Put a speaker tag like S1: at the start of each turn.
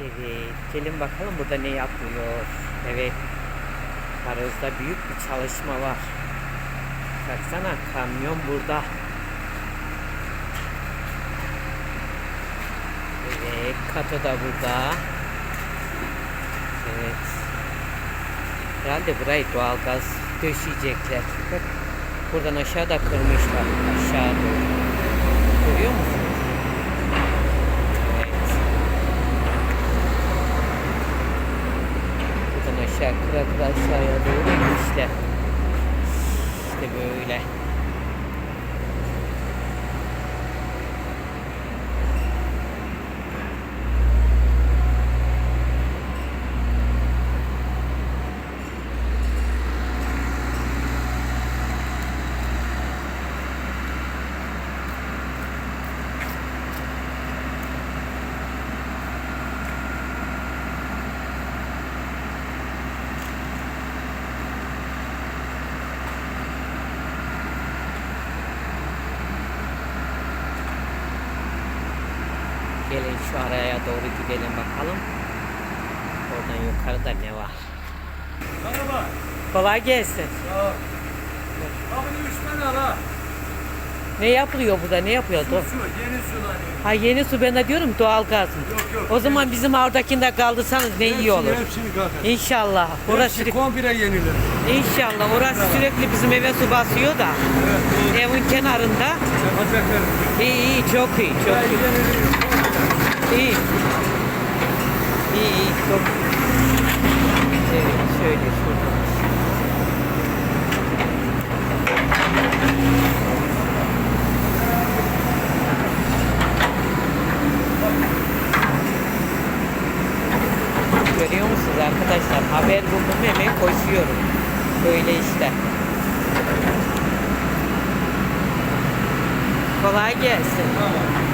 S1: Evet, gelin bakalım burada ne yapıyor. Evet, Karız'da büyük bir çalışma var. Baksana kamyon burada. Evet, Kato da burada. Evet. Herhalde burayı doğalgaz döşeyecekler. Bak, buradan aşağı da kırmışlar. Aşağı doğru. Görüyor musunuz? Evet. Buradan aşağı kıra kıra aşağıya doğru inmişler. İşte böyle. Gelin şu araya doğru gidelim bakalım. Oradan yukarıda ne var?
S2: Merhaba.
S1: Kolay gelsin.
S2: Sağ ol. Abi üç tane al ha.
S1: Ne yapılıyor burada? Ne yapıyor?
S2: Su,
S1: Do-
S2: su, yeni su lan.
S1: ha yeni su ben de diyorum doğalgaz mı?
S2: Yok yok.
S1: O zaman bizim oradakinde kaldırsanız ne iyi
S2: Hepsini,
S1: olur.
S2: Hepsini kalkar.
S1: İnşallah. Orası
S2: Hepsi komple yeniler.
S1: inşallah. Orası sürekli bizim eve su basıyor da.
S2: Evet.
S1: Evin kenarında.
S2: Yapacaklar.
S1: İyi iyi çok iyi çok iyi. İyi. İyi iyi çok Evet şöyle şurada. Görüyor musunuz arkadaşlar? Haber buldum hemen koşuyorum. Böyle işte. Kolay gelsin.
S2: Tamam.